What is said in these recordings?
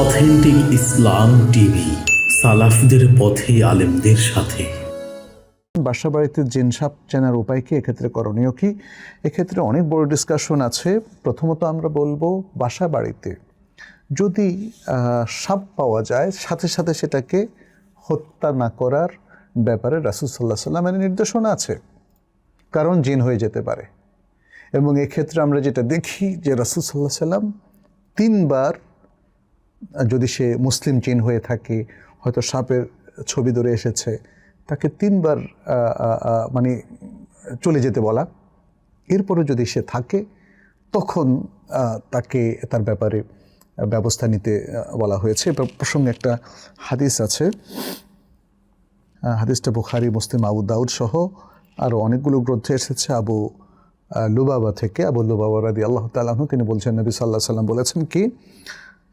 Authentic ইসলাম TV, সালাফদের পথে আলেমদের সাথে। বাসা বাড়িতে জিন সাপ চেনার উপায় কি? এক্ষেত্রে করণীয় কি? এক্ষেত্রে অনেক বড় ডিসকাশন আছে। প্রথমত আমরা বলব বাসা বাড়িতে যদি সাপ পাওয়া যায়, সাথে সাথে সেটাকে হত্যা না করার ব্যাপারে রাসুল সাল্লাহ সাল্লামের নির্দেশনা আছে। কারণ জিন হয়ে যেতে পারে। এবং এক্ষেত্রে আমরা যেটা দেখি যে রাসুল সাল্লাহ সাল্লাম তিনবার যদি সে মুসলিম জিন হয়ে থাকে, হয়তো সাপের ছবি ধরে এসেছে, তাকে তিনবার মানে চলে যেতে বলা। এরপরে যদি সে থাকে, তখন তাকে তার ব্যাপারে ব্যবস্থা নিতে বলা হয়েছে। প্রসঙ্গে একটা হাদিস আছে। হাদিসটা বুখারি, মুসলিম, আবু দাউদ সহ আরও অনেকগুলো গ্রন্থে এসেছে। আবু লুবাবা থেকে, আবু লুবাবা রাদি আল্লাহ তালাহ তিনি বলছেন, নবী সাল্লাহ সাল্লাম বলেছেন কি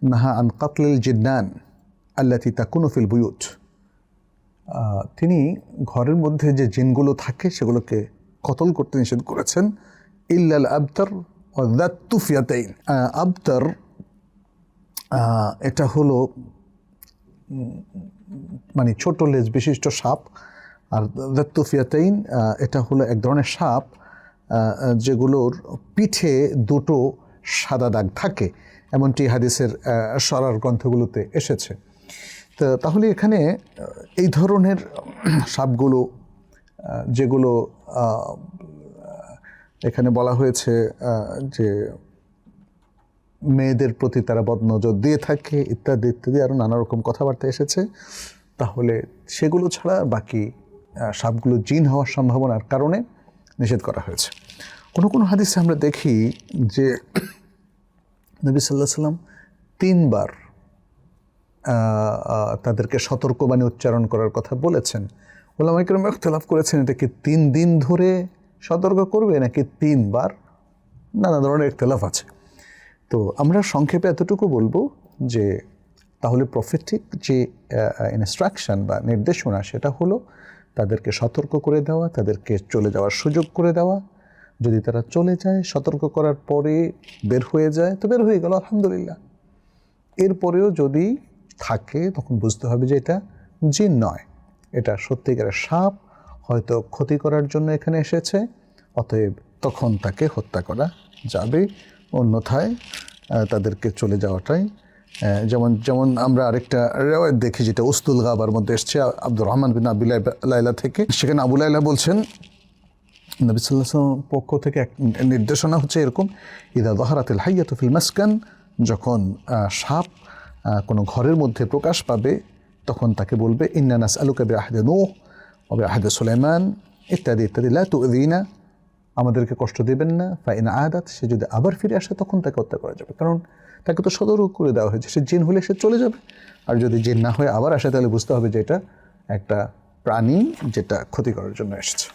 নাহা আন কাতলিল জিন্নান আল্লাতি তাকুনফিল আহ, তিনি ঘরের মধ্যে যে জিনগুলো থাকে সেগুলোকে কতল করতে নিষেধ করেছেন। ইল্লাল আবতার ও দাত্তুফিয়াতাইন আবতার এটা হলো মানে ছোট লেজ বিশিষ্ট সাপ। আর দাত্তুফিয়াতাইন এটা হলো এক ধরনের সাপ যেগুলোর পিঠে দুটো সাদা দাগ থাকে। এমনটি হাদিসের সরার গ্রন্থগুলোতে এসেছে। তো তাহলে এখানে এই ধরনের সাপগুলো যেগুলো এখানে বলা হয়েছে যে মেয়েদের প্রতি তারা বদনজর দিয়ে থাকে, ইত্যাদি ইত্যাদি আরও নানা রকম কথাবার্তা এসেছে। তাহলে সেগুলো ছাড়া বাকি সাপগুলো জিন হওয়ার সম্ভাবনার কারণে নিষেধ করা হয়েছে। কোনো কোনো হাদিসে আমরা দেখি যে নবী সাল্লাহ সাল্লাম তিনবার তাদেরকে সতর্কবাণী উচ্চারণ করার কথা বলেছেন। ওলামাইকরম ইখতলাফ করেছেন এটা কি তিন দিন ধরে সতর্ক করবে নাকি তিনবার? নানা ধরনের ইখতলাফ আছে। তো আমরা সংক্ষেপে এতটুকু বলব যে, তাহলে প্রফেটিক যে ইনস্ট্রাকশন বা নির্দেশনা, সেটা হলো তাদেরকে সতর্ক করে দেওয়া, তাদেরকে চলে যাওয়ার সুযোগ করে দেওয়া যদি তারা চলে যায়, সতর্ক করার পরে বের হয়ে যায়, তো বের হয়ে গেল, আলহামদুলিল্লাহ। এরপরেও যদি থাকে, তখন বুঝতে হবে যে এটা জিন নয়। এটা সত্যিকারের সাপ, হয়তো ক্ষতি করার জন্য এখানে এসেছে, অতএব তখন তাকে হত্যা করা যাবে। অন্যথায় তাদেরকে চলে যাওয়াটাই যেমন যেমন আমরা আরেকটা রেওয়ায়ত দেখি, যেটা উস্তুল গাবার মধ্যে এসছে আব্দুর রহমান বিন আবুল লাইলা থেকে। সেখানে আবু লাইলা বলছেন পক্ষ থেকে এক নির্দেশনা হচ্ছে এরকম, ইদা দহারাতিল হাইয়াত ফিল মাসকান যখন সাপ কোনো ঘরের মধ্যে প্রকাশ পাবে, তখন তাকে বলবে ইন্নানাস আলু বে আহদে নো অবে আহদে সুলাইমান ইত্যাদি ইত্যাদি। লা তুদিনা আমাদেরকে কষ্ট দেবেন না। ফাইন আয়াদাত সে যদি আবার ফিরে আসে, তখন তাকে হত্যা করা যাবে। কারণ তাকে তো সতর্ক করে দেওয়া হয়েছে। সে জিন হলে সে চলে যাবে। আর যদি জিন না হয়ে আবার আসে, তাহলে বুঝতে হবে যে এটা একটা প্রাণী যেটা ক্ষতি করার জন্য এসেছে।